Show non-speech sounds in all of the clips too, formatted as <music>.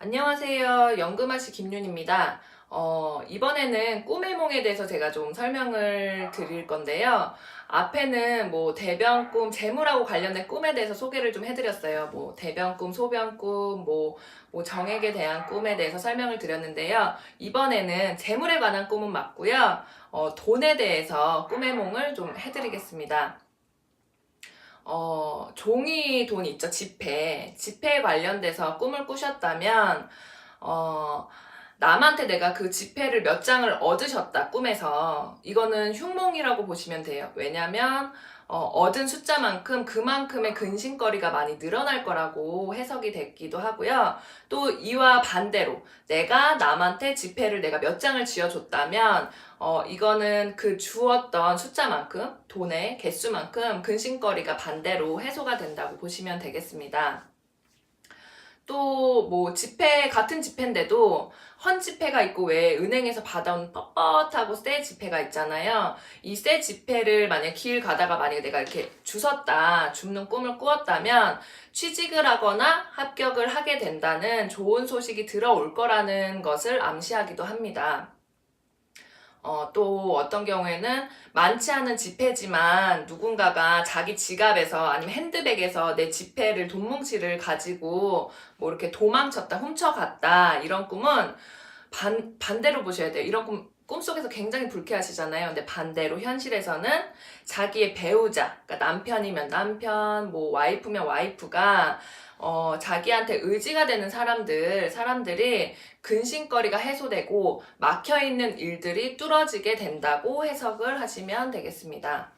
안녕하세요. 연금아씨 김윤입니다. 어, 이번에는 꿈의 몽에 대해서 제가 좀 설명을 드릴 건데요. 앞에는 뭐 대변 꿈, 재물하고 관련된 꿈에 대해서 소개를 좀 해드렸어요. 뭐 대변 꿈, 소변 꿈, 뭐, 뭐 정액에 대한 꿈에 대해서 설명을 드렸는데요. 이번에는 재물에 관한 꿈은 맞고요. 어, 돈에 대해서 꿈의 몽을 좀 해드리겠습니다. 어, 종이 돈 있죠, 지폐. 지폐에 관련돼서 꿈을 꾸셨다면, 어, 남한테 내가 그 지폐를 몇 장을 얻으셨다, 꿈에서. 이거는 흉몽이라고 보시면 돼요. 왜냐면, 어, 얻은 숫자만큼 그만큼의 근심거리가 많이 늘어날 거라고 해석이 됐기도 하고요. 또 이와 반대로 내가 남한테 지폐를 내가 몇 장을 쥐어줬다면 어, 이거는 그 주었던 숫자만큼, 돈의 개수만큼 근심거리가 반대로 해소가 된다고 보시면 되겠습니다. 또, 뭐, 지폐, 같은 지폐인데도 헌 지폐가 있고 왜 은행에서 받아온 뻣뻣하고 새 지폐가 있잖아요. 이새 지폐를 만약 길 가다가 만약에 내가 이렇게 주웠다, 줍는 꿈을 꾸었다면 취직을 하거나 합격을 하게 된다는 좋은 소식이 들어올 거라는 것을 암시하기도 합니다. 어, 또 어떤 경우에는 많지 않은 지폐지만 누군가가 자기 지갑에서 아니면 핸드백에서 내 지폐를 돈뭉치를 가지고 뭐 이렇게 도망쳤다, 훔쳐갔다 이런 꿈은 반, 반대로 보셔야 돼요. 이런 꿈, 꿈속에서 굉장히 불쾌하시잖아요. 근데 반대로 현실에서는 자기의 배우자, 그러니까 남편이면 남편, 뭐 와이프면 와이프가 어, 자기한테 의지가 되는 사람들, 사람들이 근심거리가 해소되고 막혀있는 일들이 뚫어지게 된다고 해석을 하시면 되겠습니다.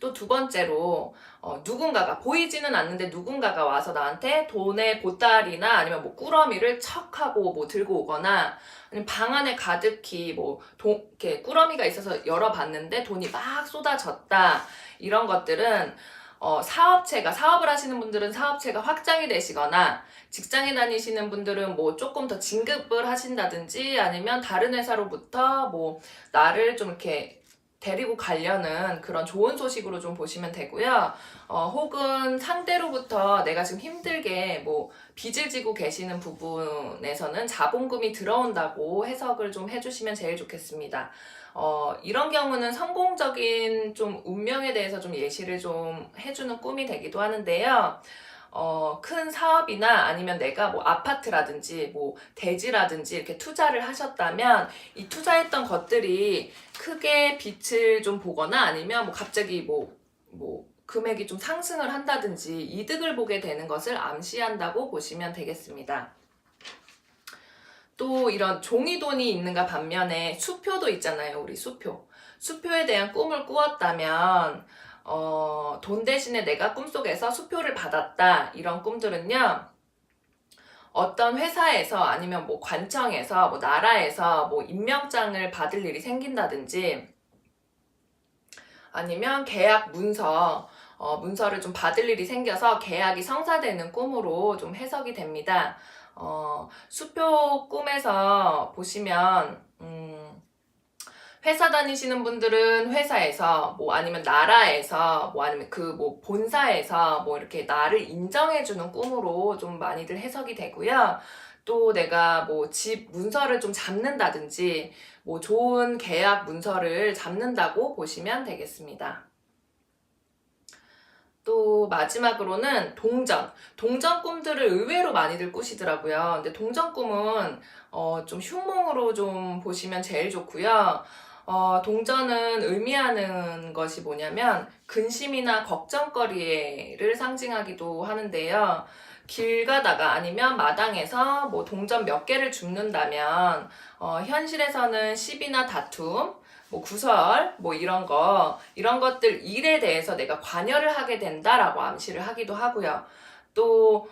또 두 번째로, 어, 누군가가, 보이지는 않는데 누군가가 와서 나한테 돈의 보따리나 아니면 뭐 꾸러미를 척 하고 뭐 들고 오거나 아니면 방 안에 가득히 뭐 돈, 이렇게 꾸러미가 있어서 열어봤는데 돈이 막 쏟아졌다. 이런 것들은 어, 사업체가, 사업을 하시는 분들은 사업체가 확장이 되시거나, 직장에 다니시는 분들은 뭐 조금 더 진급을 하신다든지, 아니면 다른 회사로부터 뭐, 나를 좀 이렇게 데리고 가려는 그런 좋은 소식으로 좀 보시면 되고요. 어, 혹은 상대로부터 내가 지금 힘들게 뭐, 빚을 지고 계시는 부분에서는 자본금이 들어온다고 해석을 좀 해주시면 제일 좋겠습니다. 어, 이런 경우는 성공적인 좀 운명에 대해서 좀 예시를 좀 해주는 꿈이 되기도 하는데요. 어, 큰 사업이나 아니면 내가 뭐 아파트라든지 뭐 대지라든지 이렇게 투자를 하셨다면 이 투자했던 것들이 크게 빛을 좀 보거나 아니면 뭐 갑자기 뭐, 뭐 금액이 좀 상승을 한다든지 이득을 보게 되는 것을 암시한다고 보시면 되겠습니다. 또 이런 종이돈이 있는가 반면에 수표도 있잖아요. 우리 수표. 수표에 대한 꿈을 꾸었다면 어, 돈 대신에 내가 꿈속에서 수표를 받았다. 이런 꿈들은요. 어떤 회사에서 아니면 뭐 관청에서 뭐 나라에서 뭐 임명장을 받을 일이 생긴다든지 아니면 계약 문서 어, 문서를 좀 받을 일이 생겨서 계약이 성사되는 꿈으로 좀 해석이 됩니다. 어, 수표 꿈에서 보시면, 음, 회사 다니시는 분들은 회사에서, 뭐 아니면 나라에서, 뭐 아니면 그 뭐 본사에서 뭐 이렇게 나를 인정해주는 꿈으로 좀 많이들 해석이 되고요. 또 내가 뭐 집 문서를 좀 잡는다든지, 뭐 좋은 계약 문서를 잡는다고 보시면 되겠습니다. 또 마지막으로는 동전. 동전 꿈들을 의외로 많이들 꾸시더라고요. 근데 동전 꿈은 어, 좀 흉몽으로 좀 보시면 제일 좋고요. 어, 동전은 의미하는 것이 뭐냐면 근심이나 걱정거리를 상징하기도 하는데요. 길 가다가 아니면 마당에서 뭐 동전 몇 개를 줍는다면 어, 현실에서는 시비나 다툼, 뭐 구설, 뭐 이런 거, 이런 것들 일에 대해서 내가 관여를 하게 된다라고 암시를 하기도 하고요. 또,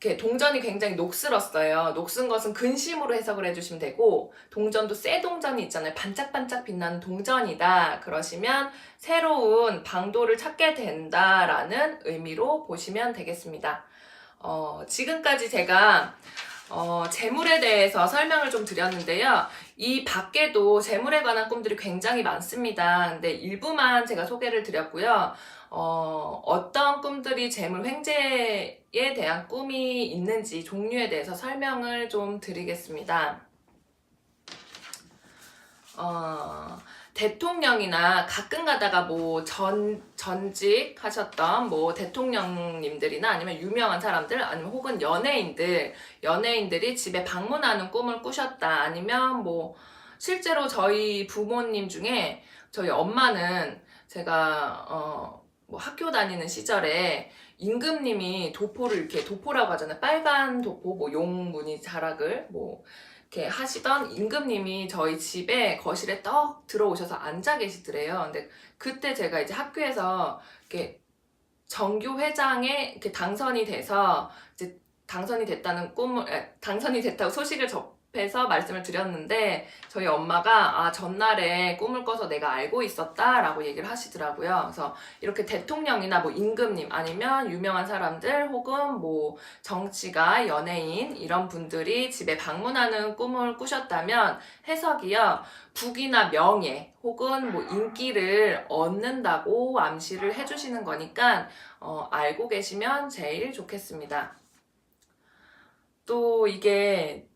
이렇게 동전이 굉장히 녹슬었어요. 녹슨 것은 근심으로 해석을 해주시면 되고, 동전도 쇠 동전이 있잖아요. 반짝반짝 빛나는 동전이다. 그러시면 새로운 방도를 찾게 된다라는 의미로 보시면 되겠습니다. 어, 지금까지 제가 어, 재물에 대해서 설명을 좀 드렸는데요. 이 밖에도 재물에 관한 꿈들이 굉장히 많습니다. 근데 일부만 제가 소개를 드렸고요. 어, 어떤 꿈들이 재물 횡재에 대한 꿈이 있는지 종류에 대해서 설명을 좀 드리겠습니다. 어, 대통령이나 가끔 가다가 뭐 전, 전직 하셨던 뭐 대통령님들이나 아니면 유명한 사람들 아니면 혹은 연예인들, 연예인들이 집에 방문하는 꿈을 꾸셨다. 아니면 뭐 실제로 저희 부모님 중에 저희 엄마는 제가 어, 뭐 학교 다니는 시절에 임금님이 도포를 이렇게 도포라고 하잖아요. 빨간 도포, 뭐 용무늬 자락을 뭐 이렇게 하시던 임금님이 저희 집에 거실에 떡 들어오셔서 앉아 계시더래요. 근데 그때 제가 이제 학교에서 이렇게 정교 회장에 이렇게 당선이 돼서 이제 당선이 됐다는 꿈을 에, 당선이 됐다고 소식을 접 해서 말씀을 드렸는데 저희 엄마가 아 전날에 꿈을 꿔서 내가 알고 있었다라고 얘기를 하시더라고요. 그래서 이렇게 대통령이나 뭐 임금님 아니면 유명한 사람들 혹은 뭐 정치가 연예인 이런 분들이 집에 방문하는 꿈을 꾸셨다면 해석이요 부귀나 명예 혹은 뭐 인기를 얻는다고 암시를 해주시는 거니까 어, 알고 계시면 제일 좋겠습니다. 또 이게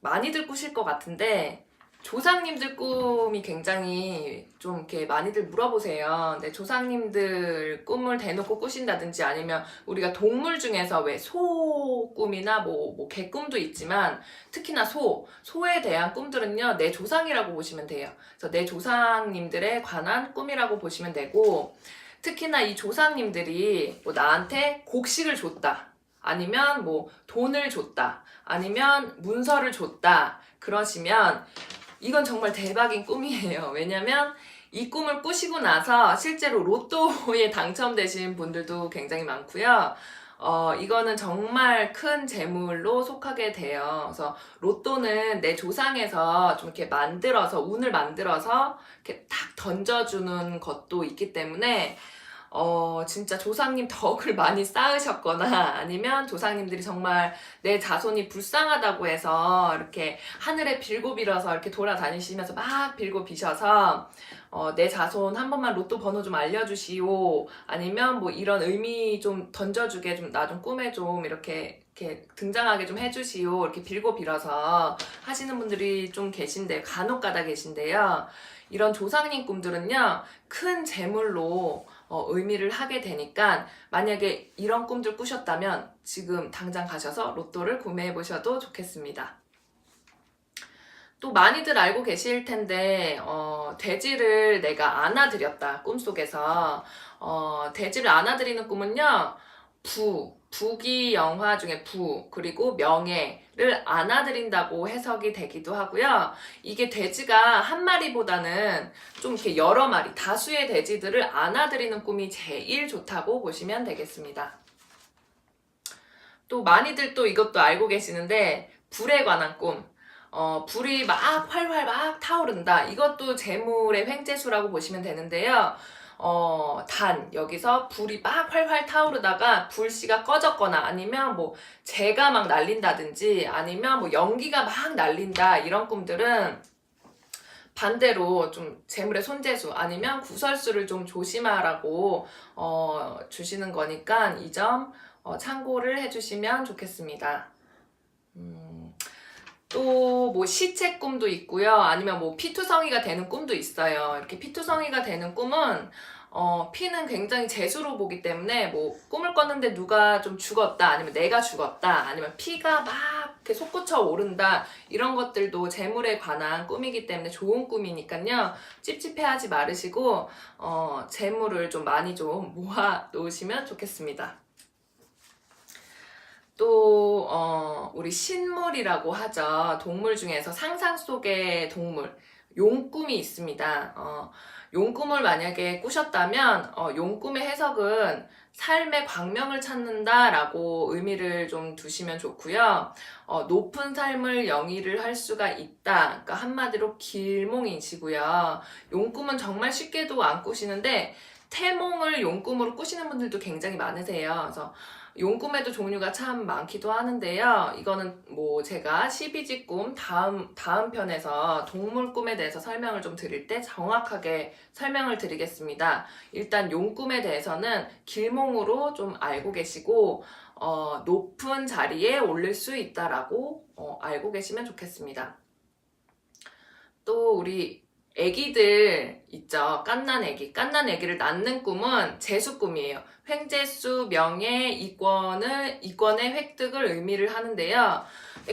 많이들 꾸실 것 같은데 조상님들 꿈이 굉장히 좀 이렇게 많이들 물어보세요. 근데 조상님들 꿈을 대놓고 꾸신다든지 아니면 우리가 동물 중에서 왜 소 꿈이나 뭐, 뭐 개꿈도 있지만 특히나 소, 소에 대한 꿈들은요, 내 조상이라고 보시면 돼요. 그래서 내 조상님들에 관한 꿈이라고 보시면 되고 특히나 이 조상님들이 뭐 나한테 곡식을 줬다. 아니면 뭐 돈을 줬다. 아니면 문서를 줬다. 그러시면 이건 정말 대박인 꿈이에요. <laughs> 왜냐면 이 꿈을 꾸시고 나서 실제로 로또에 <laughs> 당첨되신 분들도 굉장히 많고요. 어, 이거는 정말 큰 재물로 속하게 돼요. 그래서 로또는 내 조상에서 좀 이렇게 만들어서, 운을 만들어서 이렇게 탁 던져주는 것도 있기 때문에 어, 진짜 조상님 덕을 많이 쌓으셨거나 아니면 조상님들이 정말 내 자손이 불쌍하다고 해서 이렇게 하늘에 빌고 빌어서 이렇게 돌아다니시면서 막 빌고 비셔서 어, 내 자손 한 번만 로또 번호 좀 알려주시오. 아니면 뭐 이런 의미 좀 던져주게 좀 나 좀 꿈에 좀 이렇게 이렇게 등장하게 좀 해주시오. 이렇게 빌고 빌어서 하시는 분들이 좀 계신데 간혹 가다 계신데요. 이런 조상님 꿈들은요, 큰 재물로 어, 의미를 하게 되니까 만약에 이런 꿈들 꾸셨다면 지금 당장 가셔서 로또를 구매해 보셔도 좋겠습니다. 또 많이들 알고 계실 텐데 어, 돼지를 내가 안아드렸다 꿈속에서 어, 돼지를 안아드리는 꿈은요 부 부기 영화 중에 부 그리고 명예를 안아드린다고 해석이 되기도 하고요 이게 돼지가 한 마리보다는 좀 이렇게 여러 마리 다수의 돼지들을 안아드리는 꿈이 제일 좋다고 보시면 되겠습니다 또 많이들 또 이것도 알고 계시는데 불에 관한 꿈 어, 불이 막 활활 막 타오른다. 이것도 재물의 횡재수라고 보시면 되는데요. 어, 단, 여기서 불이 막 활활 타오르다가 불씨가 꺼졌거나 아니면 뭐 재가 막 날린다든지 아니면 뭐 연기가 막 날린다. 이런 꿈들은 반대로 좀 재물의 손재수 아니면 구설수를 좀 조심하라고 어, 주시는 거니까 이점 어, 참고를 해주시면 좋겠습니다. 음. 또 뭐 시체 꿈도 있고요. 아니면 뭐 피투성이가 되는 꿈도 있어요. 이렇게 피투성이가 되는 꿈은 어, 피는 굉장히 재수로 보기 때문에 뭐 꿈을 꿨는데 누가 좀 죽었다 아니면 내가 죽었다 아니면 피가 막 이렇게 솟구쳐 오른다 이런 것들도 재물에 관한 꿈이기 때문에 좋은 꿈이니까요 찝찝해하지 말으시고 어, 재물을 좀 많이 좀 모아 놓으시면 좋겠습니다. 또, 어, 우리 신물이라고 하죠. 동물 중에서 상상 속의 동물, 용꿈이 있습니다. 어, 용꿈을 만약에 꾸셨다면, 어, 용꿈의 해석은 삶의 광명을 찾는다라고 의미를 좀 두시면 좋고요. 어, 높은 삶을 영위를 할 수가 있다. 그러니까 한마디로 길몽이시고요. 용꿈은 정말 쉽게도 안 꾸시는데, 태몽을 용꿈으로 꾸시는 분들도 굉장히 많으세요. 그래서 용꿈에도 종류가 참 많기도 하는데요. 이거는 뭐 제가 12지 꿈 다음, 다음 편에서 동물 꿈에 대해서 설명을 좀 드릴 때 정확하게 설명을 드리겠습니다. 일단 용꿈에 대해서는 길몽으로 좀 알고 계시고, 어, 높은 자리에 올릴 수 있다라고 어, 알고 계시면 좋겠습니다. 또 우리 애기들 있죠. 깐난 애기. 깐난 애기를 낳는 꿈은 재수 꿈이에요. 횡재수, 명예, 이권을, 이권의 획득을 의미를 하는데요.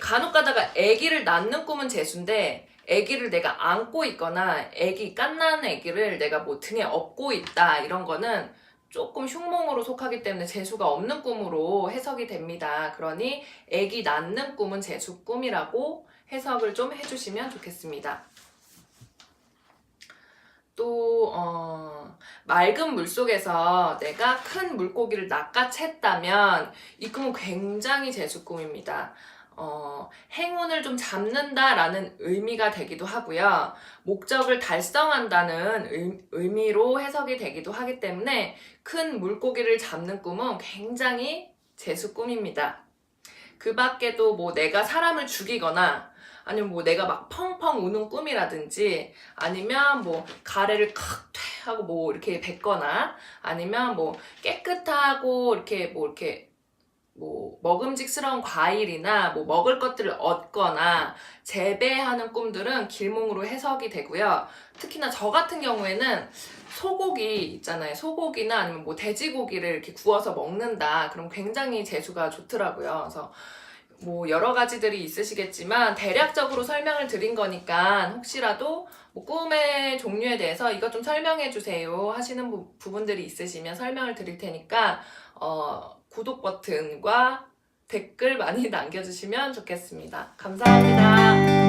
간혹 가다가 애기를 낳는 꿈은 재수인데, 애기를 내가 안고 있거나, 애기, 깐난 애기를 내가 뭐 등에 업고 있다, 이런 거는 조금 흉몽으로 속하기 때문에 재수가 없는 꿈으로 해석이 됩니다. 그러니 애기 낳는 꿈은 재수 꿈이라고 해석을 좀 해주시면 좋겠습니다. 또, 어, 맑은 물 속에서 내가 큰 물고기를 낚아챘다면 이 꿈은 굉장히 재수 꿈입니다. 어, 행운을 좀 잡는다라는 의미가 되기도 하고요. 목적을 달성한다는 의, 의미로 해석이 되기도 하기 때문에 큰 물고기를 잡는 꿈은 굉장히 재수 꿈입니다. 그 밖에도 뭐 내가 사람을 죽이거나 아니면 뭐 내가 막 펑펑 우는 꿈이라든지 아니면 뭐 가래를 칵 하고 뭐 이렇게 뱉거나 아니면 뭐 깨끗하고 이렇게 뭐 이렇게 뭐 먹음직스러운 과일이나 뭐 먹을 것들을 얻거나 재배하는 꿈들은 길몽으로 해석이 되고요. 특히나 저 같은 경우에는 소고기 있잖아요. 소고기나 아니면 뭐 돼지고기를 이렇게 구워서 먹는다. 그럼 굉장히 재수가 좋더라고요. 그래서 뭐 여러 가지들이 있으시겠지만 대략적으로 설명을 드린 거니까 혹시라도 뭐 꿈의 종류에 대해서 이것 좀 설명해 주세요 하시는 부, 부분들이 있으시면 설명을 드릴 테니까 어, 구독 버튼과 댓글 많이 <laughs> 남겨주시면 좋겠습니다. 감사합니다.